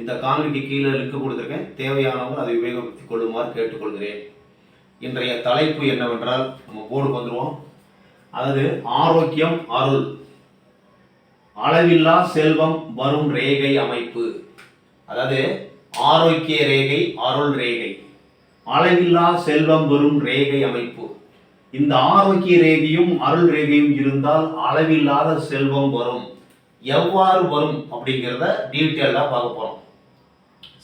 இந்த காணொலிக்கு கீழே லிங்க் கொடுத்துருக்கேன். தேவையானவங்க அதை உபயோகப்படுத்திக் கொள்ளுமாறு கேட்டுக்கொள்கிறேன். இன்றைய தலைப்பு என்னவென்றால் நம்ம போர்டுக்கு வந்துடுவோம் அதாவது ஆரோக்கியம் அருள். அளவில்லா செல்வம் வரும் ரேகை அமைப்பு. அதாவது ஆரோக்கிய ரேகை அருள் ரேகை. அளவில்லா செல்வம் வரும் ரேகை அமைப்பு. இந்த ஆரோக்கிய ரேகையும் அருள் ரேகையும் இருந்தால் அளவில்லாத செல்வம் வரும். எவ்வாறு வரும் அப்படிங்கிறத டீட்டெயிலாக பார்க்க போகிறோம்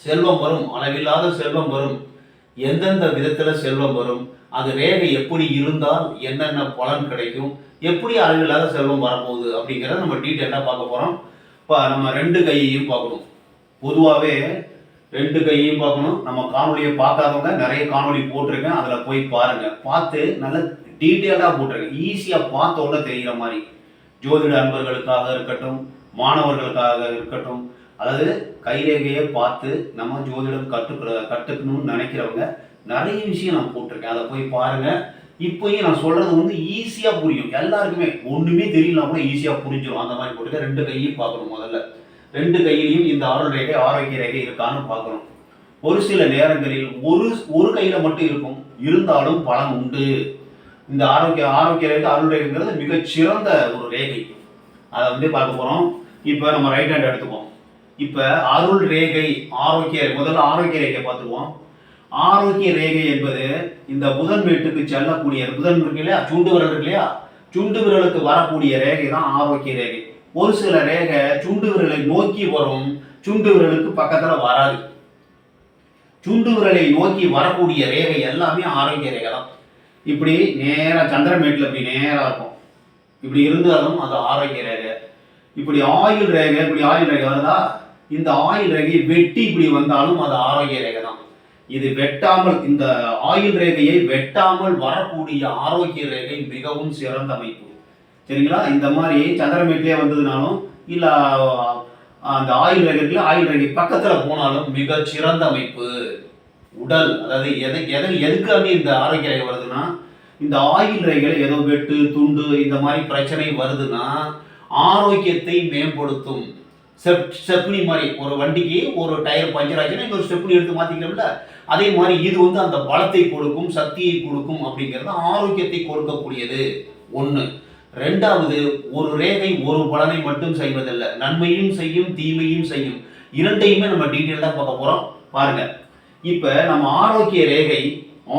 செல்வம் வரும் அளவில்லாத செல்வம் வரும். எந்தெந்த விதத்தில் செல்வம் வரும் அது ரேகை எப்படி இருந்தால் என்னென்ன பலன் கிடைக்கும் எப்படி அளவில்லாத செல்வம் வரப்போகுது அப்படிங்கிறத நம்ம டீட்டெயிலாக பார்க்க போகிறோம் இப்போ நம்ம ரெண்டு கையையும் பார்க்கணும். பொதுவாகவே ரெண்டு கையையும் பார்க்கணும். நம்ம காணொலியை பார்க்காதவங்க நிறைய காணொலி போட்டிருக்கேன். அதில் போய் பாருங்கள் பார்த்து நல்ல டீட்டெயிலாக போட்டிருக்கேன் ஈஸியாக பார்த்த உடனே தெரிகிற மாதிரி. ஜோதிட அன்பர்களுக்காக இருக்கட்டும் மாணவர்களுக்காக இருக்கட்டும் அதாவது கைரேகையை பார்த்து நம்ம ஜோதிடம் கற்றுக்கிற கற்றுக்கணும்னு நினைக்கிறவங்க நிறைய விஷயம் நான் போட்டிருக்கேன். அதை போய் பாருங்க. இப்போயும் நான் சொல்றது வந்து ஈஸியாக புரியும். எல்லாருக்குமே ஒன்றுமே தெரியல கூட ஈஸியாக புரிஞ்சிடும் அந்த மாதிரி போட்டுக்க ரெண்டு கையும் பார்க்கணும் முதல்ல. ரெண்டு கையிலையும் இந்த அருள் ரேகை ஆரோக்கிய ரேகை இருக்கான்னு பார்க்கணும். ஒரு சில நேரங்களில் ஒரு ஒரு கையில மட்டும் இருக்கும். இருந்தாலும் பலம் உண்டு. இந்த ஆரோக்கிய ஆரோக்கிய ரேகை அருள் ரேகைங்கிறது மிகச்சிறந்த ஒரு ரேகை. அதை வந்து பார்க்க போறோம். இப்போ நம்ம ரைட் ஹேண்ட் எடுத்துப்போம் இப்போ அருள் ரேகை ஆரோக்கிய முதல்ல ஆரோக்கிய ரேகை பார்த்துருவோம் ஆரோக்கிய ரேகை என்பது இந்த புதன் வீட்டுக்கு செல்லக்கூடிய புதன் இருக்கு இல்லையா? சுண்டு விரல் இருக்கு இல்லையா? சுண்டு விரலுக்கு வரக்கூடிய ரேகை தான் ஆரோக்கிய ரேகை. ஒரு சில ரேகை சுண்டு விரலை நோக்கி வரும் சுண்டு விரலுக்கு பக்கத்தில் வராது. சுண்டு விரலை நோக்கி வரக்கூடிய ரேகை எல்லாமே ஆரோக்கிய ரேகை தான். இப்படி நேராக சந்திரமேட்டில் இப்படி நேராக இருக்கும். இப்படி இருந்தாலும் அது ஆரோக்கிய ரேகை. இப்படி ஆயுள் ரேகை இப்படி ஆயுள் ரேகை வருதா? இந்த ஆயுள் ரேகை வெட்டி இப்படி வந்தாலும் அது ஆரோக்கிய ரேகை தான். இது வெட்டாமல் இந்த ஆயுள் ரேகையை வெட்டாமல் வரக்கூடிய ஆரோக்கிய ரேகை மிகவும் சிறந்த அமைப்பு. சரிங்களா? இந்த மாதிரி சந்திரமேட்டிலே வந்ததுனாலும் இல்லை அந்த ஆயுள் ரேகைக்குள்ள ஆயுள் ரேகை பக்கத்தில் போனாலும் மிக சிறந்த அமைப்பு. உடல் அதாவது எதை எதை எதுக்காக இந்த ஆரோக்கிய ரேகை வருதுன்னா இந்த ஆயுள் ரேகைகள் ஏதோ வெட்டு துண்டு இந்த மாதிரி பிரச்சனை வருதுன்னா ஆரோக்கியத்தை மேம்படுத்தும். செப் ஸ்டெப்னி மாதிரி ஒரு வண்டிக்கு ஒரு டயர் பஞ்சர் ஆச்சுன்னா இன்னொரு ஸ்டெப்னி எடுத்து மாற்றிக்கிறோம்ல அதே மாதிரி இது வந்து அந்த பலத்தை கொடுக்கும் சக்தியை கொடுக்கும் அப்படிங்கிறது ஆரோக்கியத்தை கொடுக்கக்கூடியது. ஒன்று ரெண்டாவது ஒரு ரேகை ஒரு பலனை மட்டும் செய்வதில்லை. நன்மையும் செய்யும் தீமையும் செய்யும். இரண்டையுமே நம்ம டீட்டெயிலாக பார்க்க போகிறோம் பாருங்க. இப்போ நம்ம ஆரோக்கிய ரேகை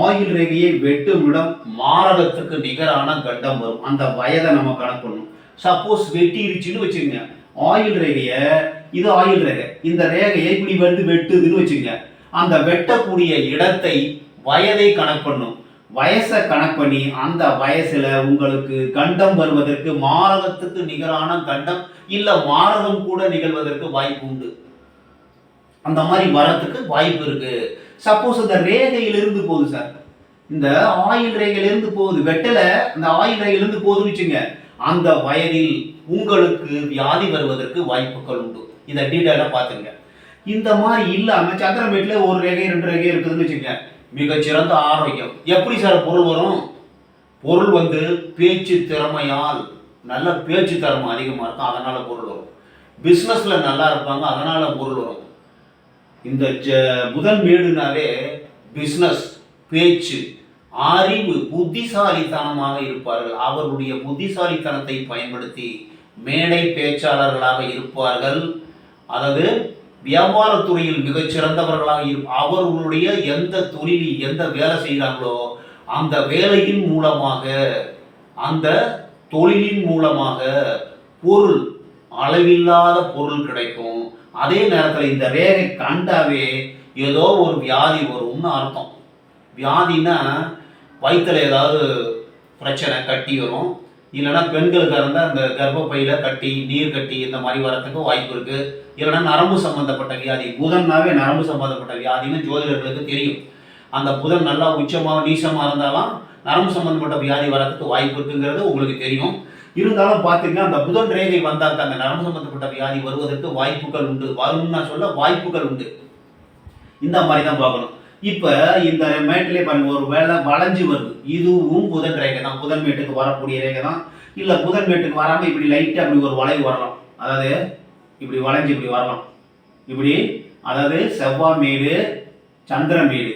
ஆயுள் ரேகையை வெட்டும் இடம் மாரகத்துக்கு நிகரான கண்டம் வரும். அந்த வயதை நம்ம கணக்கு பண்ணணும். சப்போஸ் வெட்டிருச்சுன்னு வச்சுக்கோங்க. ஆயுள் ரேகையை இது ஆயுள் ரேகை. இந்த ரேகையை இப்படி வந்து வெட்டுதுன்னு வச்சுக்கோங்க. அந்த வெட்டக்கூடிய இடத்தை வயதை கணக்கு பண்ணும். வயசை கணக்கு பண்ணி அந்த வயசுல உங்களுக்கு கண்டம் வருவதற்கு மாரகத்துக்கு நிகரான கண்டம் இல்ல மாரகம் கூட நிகழ்வதற்கு வாய்ப்பு உண்டு. அந்த மாதிரி வரத்துக்கு வாய்ப்பு இருக்கு. சப்போஸ் இந்த ரேகையிலிருந்து போகுது சார் இந்த ஆயில் ரேகையிலிருந்து போகுது. வெட்டல அந்த ஆயில் ரேகையிலிருந்து போகுதுன்னு வச்சுங்க அந்த வயதில் உங்களுக்கு வியாதி வருவதற்கு வாய்ப்புகள் உண்டு. இதை டீட்டெயிலாக பார்த்துங்க. இந்த மாதிரி இல்லாம வீட்டில் ஒரு ரேகை ரெண்டு ரேகை இருக்குதுன்னு வச்சுக்கோங்க. மிகச்சிறந்த ஆரோக்கியம். எப்படி சார் பொருள் வரும்? பொருள் வந்து பேச்சு திறமையால் நல்ல பேச்சு திறமை அதிகமாக இருக்கும் அதனால் பொருள் வரும். பிஸ்னஸில் நல்லா இருப்பாங்க அதனால் பொருள் வரும். இந்த ஜ- புதன் வீடுனாவே பிஸ்னஸ் பேச்சு அறிவு புத்திசாலித்தனமாக இருப்பார்கள். அவர்களுடைய புத்திசாலித்தனத்தை பயன்படுத்தி மேடை பேச்சாளர்களாக இருப்பார்கள். அதாவது வியாபாரத்துறையில் மிகச்சிறந்தவர்களாக இரு அவர்களுடைய எந்த தொழிலில் எந்த வேலை செய்கிறாங்களோ அந்த வேலையின் மூலமாக அந்த தொழிலின் மூலமாக பொருள் அளவில்லாத பொருள் கிடைக்கும். அதே நேரத்தில் இந்த ரேகை கண்டாவே ஏதோ ஒரு வியாதி வரும்னு அர்த்தம். வியாதினா வயிற்றுல ஏதாவது பிரச்சனை கட்டி வரும். இல்லைன்னா பெண்களுக்கு இருந்தால் அந்த கர்ப்பப்பையில் கட்டி நீர் கட்டி இந்த மாதிரி வரத்துக்கு வாய்ப்பு இருக்குது இல்லைன்னா நரம்பு சம்மந்தப்பட்ட வியாதி புதன்னாவே நரம்பு சம்மந்தப்பட்ட வியாதின்னு ஜோதிடர்களுக்கு தெரியும். அந்த புதன் நல்லா உச்சமாக நீசமாக இருந்தாலும் நரம்பு சம்மந்தப்பட்ட வியாதி வரத்துக்கு வாய்ப்பு இருக்குங்கிறது உங்களுக்கு தெரியும். இருந்தாலும் பார்த்தீங்கன்னா அந்த புதன் ரேகை வந்தாக்க அந்த நரம்பு சம்மந்தப்பட்ட வியாதி வருவதற்கு வாய்ப்புகள் உண்டு. வரும்னு நான் சொல்ல வாய்ப்புகள் உண்டு. இந்த மாதிரி தான் பார்க்கணும். இப்போ இந்த மேட்டிலே பாருங்க ஒரு வேலை வளைஞ்சு வருது. இதுவும் புதன் ரேகை தான். புதன் மேட்டுக்கு வரக்கூடிய ரேகை தான். இல்லை புதன் மேட்டுக்கு வராமல் இப்படி லைட்டாக அப்படி ஒரு வளைவு வரலாம். அதாவது இப்படி வளைஞ்சு இப்படி வரலாம். இப்படி அதாவது செவ்வாய் மேடு சந்திர மேடு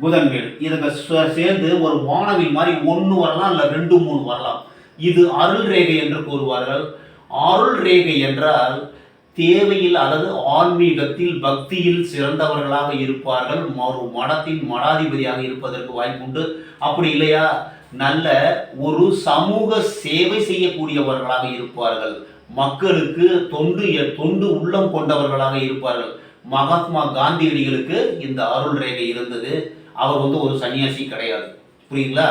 புதன் மேடு. இதுக்கு சேர்ந்து ஒரு வானவில் மாதிரி ஒன்று வரலாம் இல்லை ரெண்டு மூணு வரலாம். இது அருள் ரேகை என்று கூறுவார்கள். அருள் ரேகை என்றால் தேவையில் அல்லது ஆன்மீகத்தில் பக்தியில் சிறந்தவர்களாக இருப்பார்கள். ஒரு மடத்தின் மடாதிபதியாக இருப்பதற்கு வாய்ப்புண்டு அப்படி இல்லையா? நல்ல ஒரு சமூக சேவை செய்யக்கூடியவர்களாக இருப்பார்கள். மக்களுக்கு தொண்டு தொண்டு உள்ளம் கொண்டவர்களாக இருப்பார்கள். மகாத்மா காந்தியடிகளுக்கு இந்த அருள் ரேகை இருந்தது. அவர் வந்து ஒரு சன்னியாசி கிடையாது. புரியுங்களா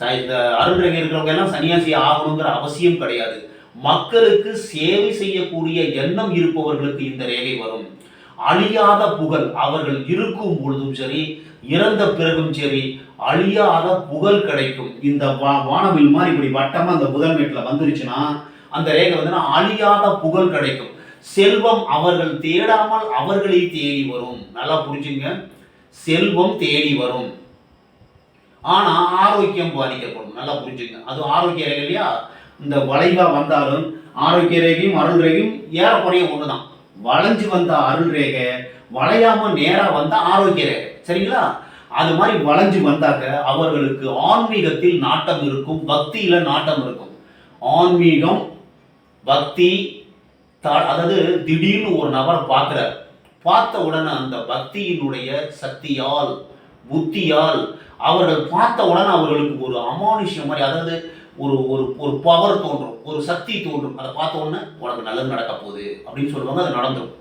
ச- இந்த அருள் ரேகை இருக்கிறவங்க எல்லாம் சன்னியாசி ஆகணுங்கிற அவசியம் கிடையாது. மக்களுக்கு சேவை செய்யக்கூடிய எண்ணம் இருப்பவர்களுக்கு இந்த ரேகை வரும். அழியாத புகழ் அவர்கள் இருக்கும் பொழுதும் சரி இறந்த பிறகும் சரி அழியாத புகழ் கிடைக்கும். இந்த வா- வானவில் மாதிரி இப்படி வட்டமா அந்த புதன் வீட்டில் வந்துருச்சுன்னா அந்த ரேகை வந்து அழியாத புகழ் கிடைக்கும். செல்வம் அவர்கள் தேடாமல் அவர்களை தேடி வரும். நல்லா புரிஞ்சுங்க. செல்வம் தேடி வரும். ஆனா ஆரோக்கியம் பாதிக்கப்படும். நல்லா புரிஞ்சுங்க. அது ஆரோக்கிய ரேகை இல்லையா? இந்த வளைவா வந்தாலும் ஆரோக்கிய ரேகையும் அருள் ரேகையும் ஏறக்குறைய தான் வளைஞ்சு வந்த அருள் ரேகை வளையாமல் நேராக வந்தால் ஆரோக்கிய ரேகை. சரிங்களா? அது மாதிரி வளைஞ்சு வந்தாக்க அவர்களுக்கு ஆன்மீகத்தில் நாட்டம் இருக்கும் பக்தியில் நாட்டம் இருக்கும். ஆன்மீகம் பக்தி த- அதாவது திடீர்னு ஒரு நபரை பார்க்குறார். பார்த்த உடனே அந்த பக்தியினுடைய சக்தியால் புத்தியால் அவர்கள் பார்த்த உடனே அவர்களுக்கு ஒரு அமானுஷ்யம் மாதிரி அதாவது ஒரு ஒரு ஒரு பவர் தோன்றும் ஒரு சக்தி தோன்றும். அதை பார்த்த உடனே உனக்கு நல்லது நடக்க போகுது அப்படின்னு சொல்லுவாங்க அது நடந்துடும்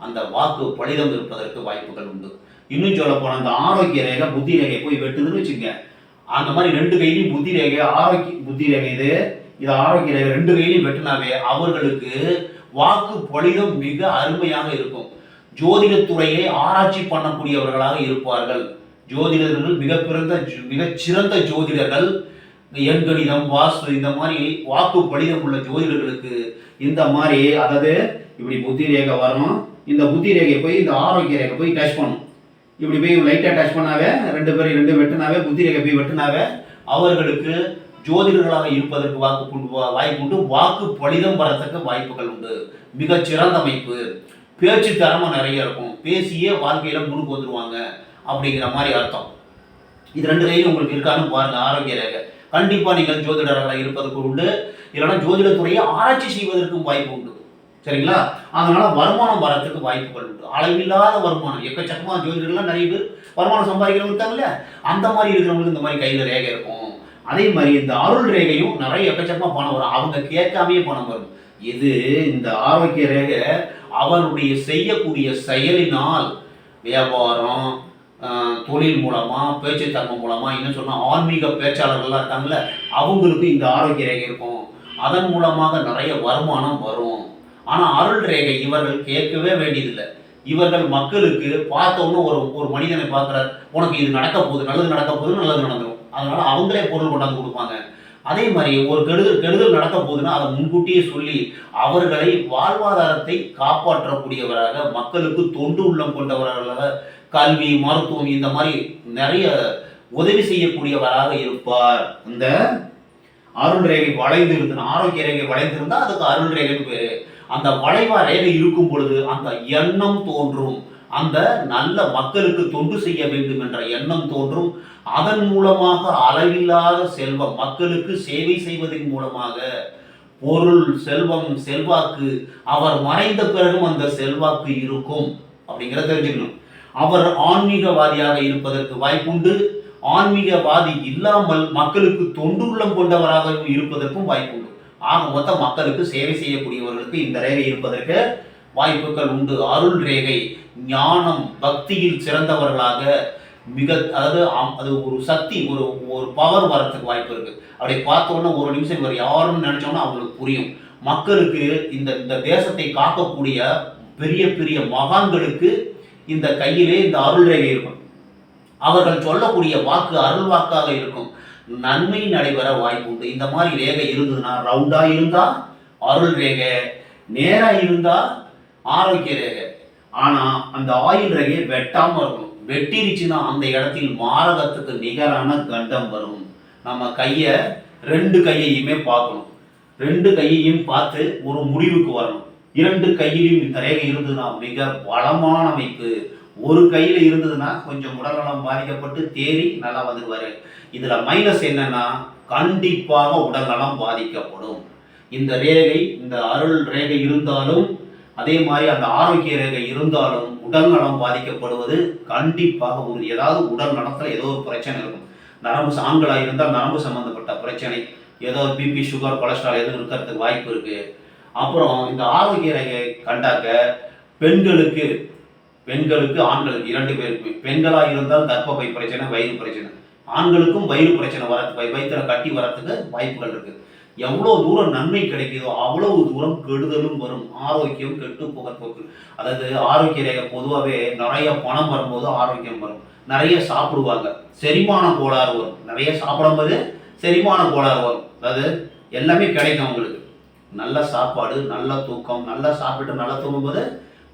அந்த வாக்கு பலிதம் இருப்பதற்கு வாய்ப்புகள் உண்டு. இன்னும் சொல்ல போனால் அந்த ஆரோக்கிய ரேகை புத்தி ரேகை போய் வெட்டுதுன்னு வச்சுங்க அந்த மாதிரி ரெண்டு கையிலையும் புத்தி ரேகை ஆரோக்கிய புத்தி ரேகை இது இது ஆரோக்கிய ரேகை ரெண்டு கையிலையும் வெட்டினாவே அவர்களுக்கு வாக்கு பலிதம் மிக அருமையாக இருக்கும். ஜோதிடத்துறையை ஆராய்ச்சி பண்ணக்கூடியவர்களாக இருப்பார்கள். ஜோதிடர்கள் மிக பிறந்த மிகச்சிறந்த ஜோதிடர்கள். எண்கணிதம் வாஸ்து இந்த மாதிரி வாக்கு பலிதம் உள்ள ஜோதிடர்களுக்கு இந்த மாதிரி அதாவது இப்படி புத்தி ரேகை வரணும் இந்த புத்தி ரேகை போய் இந்த ஆரோக்கிய ரேகை போய் டச் பண்ணும் இப்படி போய் லைட்டாக டச் பண்ணாவே ரெண்டு பேரும் ரெண்டு வெட்டினாவே புத்தி ரேகை போய் வெட்டினாவே அவர்களுக்கு ஜோதிடர்களாக இருப்பதற்கு வாக்கு உண்டு- வாய்ப்பு உண்டு. வாக்கு பலிதம் வரத்தக்க வாய்ப்புகள் உண்டு. மிக சிறந்த அமைப்பு. பேச்சு தரமாக நிறைய இருக்கும். பேசியே வாழ்க்கையில முன்னுக்கு வந்துடுவாங்க அப்படிங்கிற மாதிரி அர்த்தம். இது ரெண்டு கையிலும் உங்களுக்கு இருக்கான்னு பாருங்க ஆரோக்கிய ரேகை. கண்டிப்பாக நீங்கள் ஜோதிடர்களாக இருப்பதற்கு உண்டு. இல்லைன்னா ஜோதிடத்துறையை ஆராய்ச்சி செய்வதற்கும் வாய்ப்பு உண்டு. சரிங்களா? அதனால வருமானம் வரத்துக்கு வாய்ப்புகள் உண்டு. அளவில்லாத வருமானம். எக்கச்சக்கமா ஜோதிடர்கள்லாம் நிறைய பேர் வருமானம் சம்பாதிக்கிறவங்க இருக்காங்கல்ல? அந்த மாதிரி இருக்கிறவங்களுக்கு இந்த மாதிரி கையில் ரேகை இருக்கும். அதே மாதிரி இந்த அருள் ரேகையும் நிறைய எக்கச்சக்கமாக பணம் வரும். அவங்க கேட்காமயே பணம் வரும். இது இந்த ஆரோக்கிய ரேகை அவருடைய செய்யக்கூடிய செயலினால் வியாபாரம் தொழில் மூலமாக பேச்சு தன்மை மூலமாக இன்னும் சொன்னால் ஆன்மீக பேச்சாளர்கள்லாம் இருக்காங்கல்ல அவங்களுக்கு இந்த ஆரோக்கிய ரேகை இருக்கும். அதன் மூலமாக நிறைய வருமானம் வரும். ஆனால் அருள் ரேகை இவர்கள் கேட்கவே வேண்டியதில்லை. இவர்கள் மக்களுக்கு பார்த்தோன்னு ஒரு ஒரு மனிதனை பார்க்குறார் உனக்கு இது நடக்க போகுது நல்லது நடக்க போகுது நல்லது நடந்துடும் அதனால் அவங்களே பொருள் கொண்டாந்து கொடுப்பாங்க. அதே மாதிரி ஒரு கெடுதல் கெடுதல் நடக்க போகுதுன்னா அதை முன்கூட்டியே சொல்லி அவர்களை வாழ்வாதாரத்தை காப்பாற்றக்கூடியவராக மக்களுக்கு தொண்டு உள்ளம் கொண்டவர்களாக கல்வி மருத்துவம் இந்த மாதிரி நிறைய உதவி செய்யக்கூடியவராக இருப்பார். இந்த அருள் ரேகை வளைந்து இருக்குன்னு ஆரோக்கிய ரேகை வளைந்திருந்தா அதுக்கு அருள் ரேகைன்னு பேரு. அந்த வளைவா ரேகை இருக்கும் பொழுது அந்த எண்ணம் தோன்றும். அந்த நல்ல மக்களுக்கு தொண்டு செய்ய வேண்டும் என்ற எண்ணம் தோன்றும். அதன் மூலமாக அளவில்லாத செல்வம் மக்களுக்கு சேவை செய்வதன் மூலமாக பொருள் செல்வம் செல்வாக்கு அவர் மறைந்த பிறகும் அந்த செல்வாக்கு இருக்கும். அப்படிங்கிறத தெரிஞ்சுக்கணும். அவர் ஆன்மீகவாதியாக இருப்பதற்கு வாய்ப்புண்டு. ஆன்மீகவாதி இல்லாமல் மக்களுக்கு தொண்டுள்ளம் கொண்டவராகவும் இருப்பதற்கும் வாய்ப்புண்டு. ஆக மொத்த மக்களுக்கு சேவை செய்யக்கூடியவர்களுக்கு இந்த ரேகை இருப்பதற்கு வாய்ப்புகள் உண்டு. அருள் ரேகை ஞானம் பக்தியில் சிறந்தவர்களாக மிக அதாவது அம்- அது ஒரு சக்தி ஒரு ஒரு பவர் வரத்துக்கு வாய்ப்பு இருக்கு. அப்படி பார்த்தோன்னா ஒரு நிமிஷம் இவர் யாருன்னு நினைச்சோம்னா அவங்களுக்கு புரியும். மக்களுக்கு இந்த இந்த தேசத்தை காக்கக்கூடிய பெரிய பெரிய மகான்களுக்கு இந்த கையிலே இந்த அருள் ரேகை இருக்கும். அவர்கள் சொல்லக்கூடிய வாக்கு அருள் வாக்காக இருக்கும். நன்மை நடைபெற வாய்ப்பு உண்டு. இந்த மாதிரி ரேகை இருந்ததுன்னா ரவுண்டா இருந்தா அருள் ரேகை நேரா இருந்தா ஆரோக்கிய ரேகை. ஆனா அந்த ஆயில் ரேகை வெட்டாம இருக்கணும். வெட்டிருச்சுன்னா அந்த இடத்தில் மாரகத்துக்கு நிகரான கண்டம் வரும். நம்ம கையை ரெண்டு கையையுமே பார்க்கணும். ரெண்டு கையையும் பார்த்து ஒரு முடிவுக்கு வரணும். இரண்டு கையிலும் இந்த ரேகை இருந்ததுன்னா மிக பலமான அமைப்பு. ஒரு கையில இருந்ததுன்னா கொஞ்சம் உடல்நலம் பாதிக்கப்பட்டு தேறி நல்லா வந்துடுவார் இதுல மைனஸ் என்னன்னா கண்டிப்பாக உடல்நலம் பாதிக்கப்படும். இந்த ரேகை இந்த அருள் ரேகை இருந்தாலும் அதே மாதிரி அந்த ஆரோக்கிய ரேகை இருந்தாலும் உடல்நலம் பாதிக்கப்படுவது கண்டிப்பாக ஒரு ஏதாவது உடல் நலத்துல ஏதோ ஒரு பிரச்சனை இருக்கும். நரம்பு ஆண்களா இருந்தால் நரம்பு சம்பந்தப்பட்ட பிரச்சனை. ஏதோ பிபி சுகர் கொலஸ்ட்ரால் எதுவும் இருக்கிறதுக்கு வாய்ப்பு இருக்குது அப்புறம் இந்த ஆரோக்கிய ரேகை கண்டாக்க பெண்களுக்கு பெண்களுக்கு ஆண்களுக்கு இரண்டு பேருக்குமே பெண்களாக இருந்தால் கர்ப்பப்பை பிரச்சனை வயிறு பிரச்சனை. ஆண்களுக்கும் வயிறு பிரச்சனை வரத்துக்கு வயிற்றில் கட்டி வரத்துக்கு வாய்ப்புகள் இருக்கு. எவ்வளோ தூரம் நன்மை கிடைக்குதோ அவ்வளவு தூரம் கெடுதலும் வரும். ஆரோக்கியம் கெட்டு புகற்போக்கு அதாவது ஆரோக்கிய ரேகை பொதுவாகவே நிறைய பணம் வரும்போது ஆரோக்கியம் வரும். நிறைய சாப்பிடுவாங்க. செரிமான கோளாறு வரும். நிறைய சாப்பிடும்போது செரிமான கோளாறு வரும். அதாவது எல்லாமே கிடைக்கும் அவங்களுக்கு. நல்ல சாப்பாடு நல்ல தூக்கம் நல்லா சாப்பிட்டு நல்லா தூங்கும்போது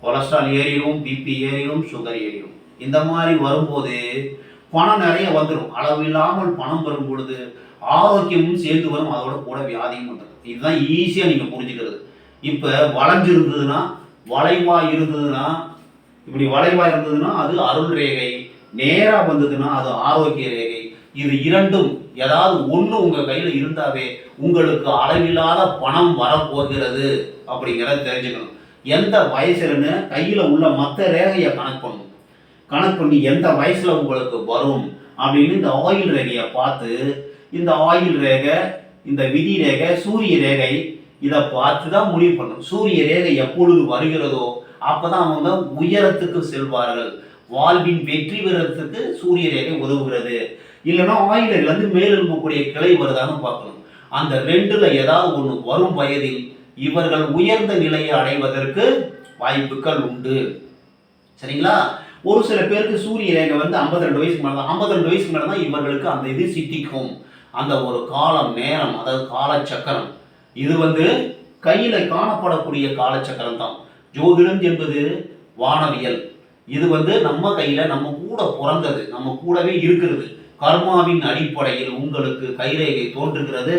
கொலஸ்ட்ரால் ஏறிடும் பிபி ஏறிடும் சுகர் ஏறிடும் இந்த மாதிரி வரும்போது பணம் நிறைய வந்துடும் அளவில்லாமல் பணம் வரும் பொழுது ஆரோக்கியமும் சேர்ந்து வரும். அதோட கூட வியாதியும் வந்துடும் இதுதான் ஈஸியாக நீங்கள் புரிஞ்சுக்கிறது. இப்போ வளைஞ்சிருந்ததுன்னா வளைவாக இருந்ததுன்னா இப்படி வளைவாக இருந்ததுன்னா அது அருள் ரேகை. நேராக வந்ததுன்னா அது ஆரோக்கிய ரேகை. இது இரண்டும் ஏதாவது ஒன்று உங்கள் கையில் இருந்தாவே உங்களுக்கு அளவில்லாத பணம் வரப்போகிறது அப்படிங்கிறத தெரிஞ்சுக்கணும். எந்த வயசுலன்னு கையில் உள்ள மற்ற ரேகையை கணக்கு பண்ணும் கணக்கு பண்ணி எந்த வயசில் உங்களுக்கு வரும் அப்படின்னு இந்த ஆயில் ரேகையை பார்த்து இந்த ஆயில் ரேகை இந்த விதி ரேகை சூரிய ரேகை இதை பார்த்து தான் முடிவு பண்ணணும். சூரிய ரேகை எப்பொழுது வருகிறதோ அப்பதான் அவங்க உயரத்துக்கு செல்வார்கள். வாழ்வின் வெற்றி பெறத்துக்கு சூரிய ரேகை உதவுகிறது. இல்லைன்னா ஆயிலிருந்து மேலெழும்பக்கூடிய கிளை வருதான்னு பார்க்கணும். அந்த ரெண்டுல ஏதாவது ஒன்று வரும் வயதில் இவர்கள் உயர்ந்த நிலையை அடைவதற்கு வாய்ப்புகள் உண்டு. சரிங்களா? ஒரு சில பேருக்கு சூரிய ரேகை வந்து 52 ரெண்டு வயசுக்கு மேலே தான் 52 ரெண்டு வயசுக்கு மேலே தான் இவர்களுக்கு அந்த இது சித்திக்கும். அந்த ஒரு காலம் நேரம் அதாவது காலச்சக்கரம். இது வந்து கையில காணப்படக்கூடிய காலச்சக்கரம் தான். ஜோதிடம் என்பது வானவியல். இது வந்து நம்ம கையில நம்ம கூட பிறந்தது நம்ம கூடவே இருக்கிறது. கர்மாவின் அடிப்படையில் உங்களுக்கு கைரேகை தோன்றுகிறது.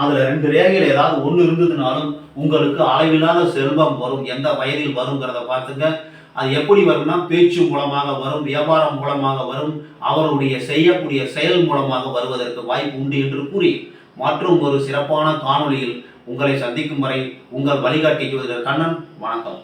அதில் ரெண்டு ரேகையில் ஏதாவது ஒன்று இருந்ததுனாலும் உங்களுக்கு அளவில்லாத செல்வம் வரும். எந்த வயதில் வருங்கிறத பார்த்துங்க. அது எப்படி வரும்னா பேச்சு மூலமாக வரும் வியாபாரம் மூலமாக வரும். அவருடைய செய்யக்கூடிய செயல் மூலமாக வருவதற்கு வாய்ப்பு உண்டு என்று கூறி மற்றும் ஒரு சிறப்பான காணொளியில் உங்களை சந்திக்கும் வரை உங்கள் வழிகாட்டி கண்ணன். வணக்கம்.